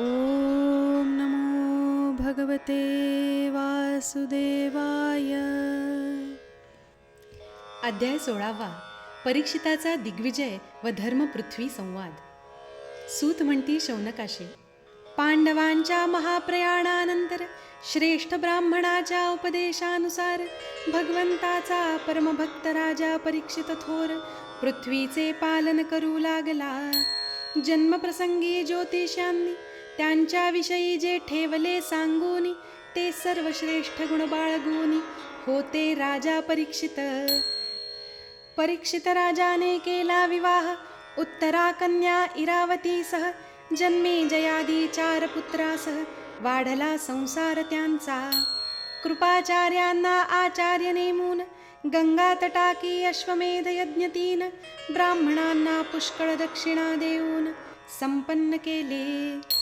ॐ नमो भगवते वासुदेवाय. अध्याय सोळावा. परीक्षिताचा दिग्विजय व धर्मपृथ्वी संवाद. सूत म्हणती शौनकाशी पांडवांच्या महाप्रयाणानंतर श्रेष्ठ ब्राह्मणाच्या उपदेशानुसार भगवंताचा परमभक्त राजा परीक्षित थोर पृथ्वीचे पालन करू लागला. जन्मप्रसंगी ज्योतिषांनी त्यांच्याविषयी जे ठेवले सांगूनी ते सर्व श्रेष्ठ गुण बाळगूनी होते राजा परीक्षित. परीक्षित राजाने केला विवाह उत्तरा कन्या इरावतीसह जन्मे जयादी चार पुत्रासह वाढला संसार त्यांचा. कृपाचार्यांना आचार्य नेमून गंगा तटाकी अश्वमेध यज्ञ तीन ब्राह्मणांना पुष्कळ दक्षिणा देऊन संपन्न केले.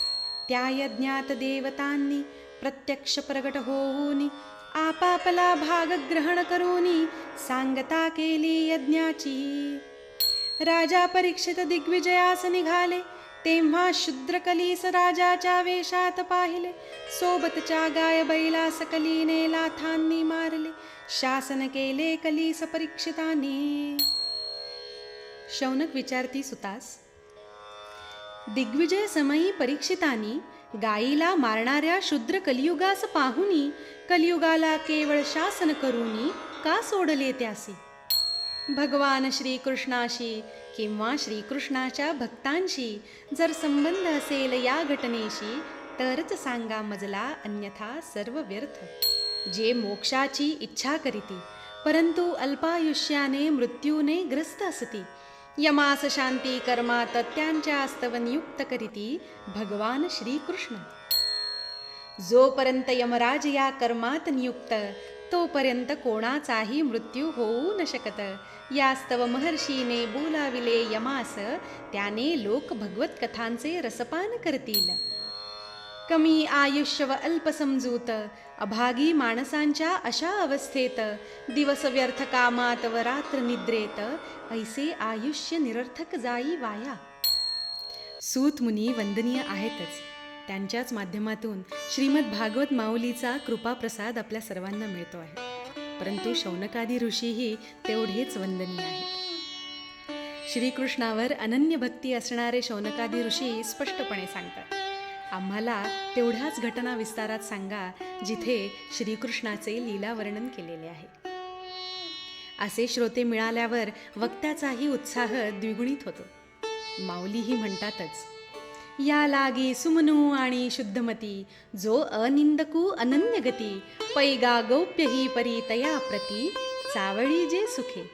त्या यज्ञात देवतांनी प्रत्यक्ष प्रगट होऊनी आपापला भाग ग्रहण करूनी सांगता केली यज्ञाची राजा परीक्षित दिग्विजयास निघाले तेव्हा शूद्रकलीस राजाच्या वेशात पाहिले सोबतच्या गाय बैला सकलीने लाथांनी मारले शासन केले कलीस परीक्षितांनी शौनक विचारती सुतास दिग्विजय समयी परीक्षितानी गायीला मारणाऱ्या शूद्र कलियुगास पाहुनी कलियुगाला केवळ शासन करूनी का सोडले त्यासी? भगवान श्रीकृष्णाशी किंवा श्रीकृष्णाच्या भक्तांशी जर संबंध असेल या घटनेशी तरच सांगा मजला अन्यथा सर्व व्यर्थ. जे मोक्षाची इच्छा करीती परंतु अल्पायुष्याने मृत्यूने ग्रस्त असती यमास शांती कर्मात त्यांच्या आस्तव नियुक्त करीती भगवान श्रीकृष्ण. जोपर्यंत यमराज या कर्मात नियुक्त तोपर्यंत कोणाचाही मृत्यू होऊ न शकत. यास्तव महर्षीने बोलाविले यमास त्याने लोक भगवत कथांचे रसपान करतील. कमी आयुष्य व अल्प समजूत अभागी माणसांच्या अशा अवस्थेत दिवस व्यर्थ कामात व रात्र निद्रेत ऐसे आयुष्य निरर्थक जाई वाया. सूत मुनी वंदनीय आहेतच. त्यांच्याच माध्यमातून श्रीमद भागवत माऊलीचा कृपाप्रसाद आपल्या सर्वांना मिळतो आहे. परंतु शौनकादी ऋषीही तेवढेच वंदनीय आहेत. श्रीकृष्णावर अनन्य भक्ती असणारे शौनकादी ऋषी स्पष्टपणे सांगतात. आम्हाला तेवढ्याच घटना विस्तारात सांगा जिथे श्रीकृष्णाचे लीला वर्णन केलेले आहे. असे श्रोते मिळाल्यावर वक्त्याचाही उत्साह द्विगुणित होतो. माऊलीही म्हणतातच या लागी सुमनू आणि शुद्धमती जो अनिंदकू अनन्य गती पैगा गौप्य ही परी प्रती चावळी जे सुखे.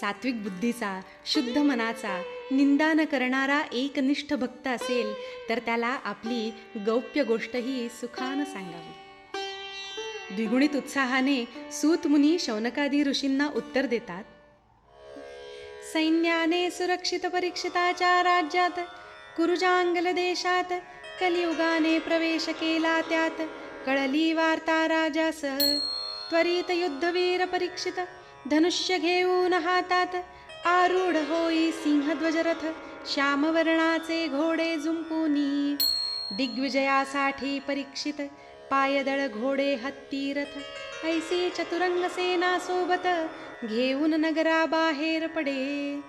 सात्विक बुद्धीचा शुद्ध मनाचा निंदा न करणारा एकनिष्ठ भक्त असेल तर त्याला आपली गौप्य गोष्टही सुखानं सांगावी. द्विगुणित उत्साहाने सूत मुनी शौनकादी ऋषींना उत्तर देतात सैन्याने सुरक्षित परीक्षिताच्या राज्यात कुरुजांगल देशात कलियुगाने प्रवेश केला त्यात कळली वार्ता राजास त्वरित युद्धवीर परीक्षित धनुष्य घेऊन हातात आरूढ होई सिंहध्वजरथ श्यामवर्णाचे घोडे झुंपुनी. दिग्विजयासाठी परीक्षित पायदळ घोडे हत्ती रथ ऐसी चतुरंग सेना सोबत घेऊन नगरा बाहेर पडे.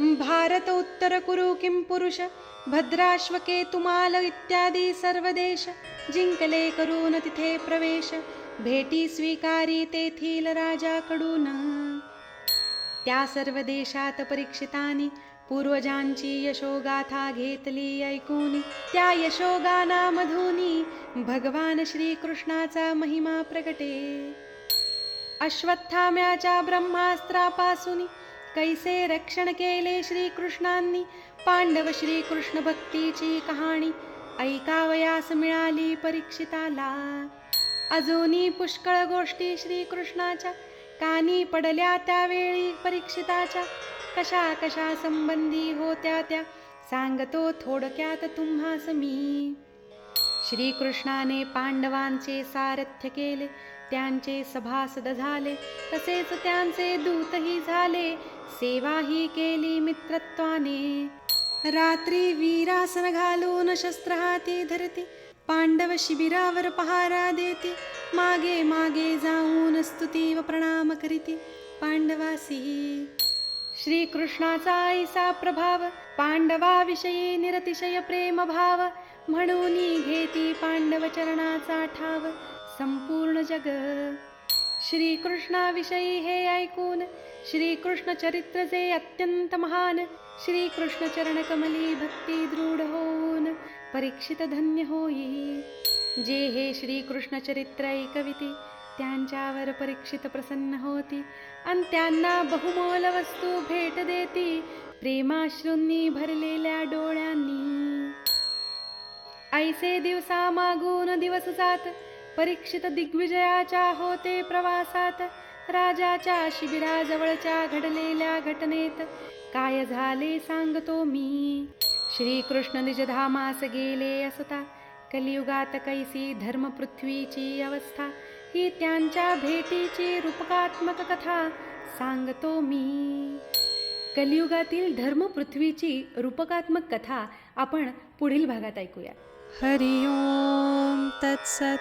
भारत उत्तर कुरु किं पुरुष भद्राश्वके तुमाल इत्यादी सर्व देश जिंकले करून तिथे प्रवेश भेटी स्वीकारी तेथील राजाकडून. त्या सर्व देशात परीक्षितानी पूर्वजांची यशोगाथा घेतली ऐकून. त्या यशोगानामधूनी भगवान श्रीकृष्णाचा महिमा प्रगटे अश्वत्थाम्याच्या ब्रह्मास्त्रापासून कैसे रक्षण केले श्रीकृष्णांनी पांडव श्रीकृष्ण भक्तीची कहाणी ऐकावयास मिळाली परीक्षिताला. अजूनही पुष्कळ गोष्टी श्रीकृष्णाच्या कानी पडल्या त्यावेळी परीक्षिताच्या. कशा कशा संबंधी होत्या त्या सांगतो थोडक्यात तुम्हास मी. श्रीकृष्णाने पांडवांचे सारथ्य केले त्यांचे सभासद झाले तसेच त्यांचे दूतही झाले सेवाही केली मित्रत्वाने. रात्री वीरासन घालून शस्त्र हाती धरती पांडव शिबिरावर पहारा देती. मागे मागे जाऊन स्तुती व प्रणाम करीती. पांडवासी श्रीकृष्णाचा ऐसा प्रभाव पांडवाविषयी निरतिशय प्रेम भाव म्हणून घेती पांडव चरणाचा ठाव. संपूर्ण जग श्रीकृष्णाविषयी हे ऐकून श्रीकृष्ण चरित्र जे अत्यंत महान श्रीकृष्ण चरण कमली भक्ती दृढ होऊन परीक्षित धन्य होई. जे हे श्रीकृष्ण चरित्र ऐकविते त्यांच्यावर परीक्षित प्रसन्न होती. आणि त्यांना बहुमोल वस्तू भेट देती. प्रेमाश्रूंनी भरलेल्या डोळ्यांनी. ऐसे दिवसा मागून दिवस जात परीक्षित दिग्विजयाच्या होते प्रवासात. राजाच्या शिबिराजवळच्या घडलेल्या घटनेत काय झाले सांगतो मी. श्रीकृष्ण निजधामास गेले असता। कलियुगात कैसी धर्मपृथ्वीची अवस्था। ही त्यांच्या भेटीची रूपकात्मक कथा सांगतो मी। कलियुगातील धर्म पृथ्वीची रूपकात्मक कथा आपण पुढील भागात ऐकूया। हरि ओम तत्सत।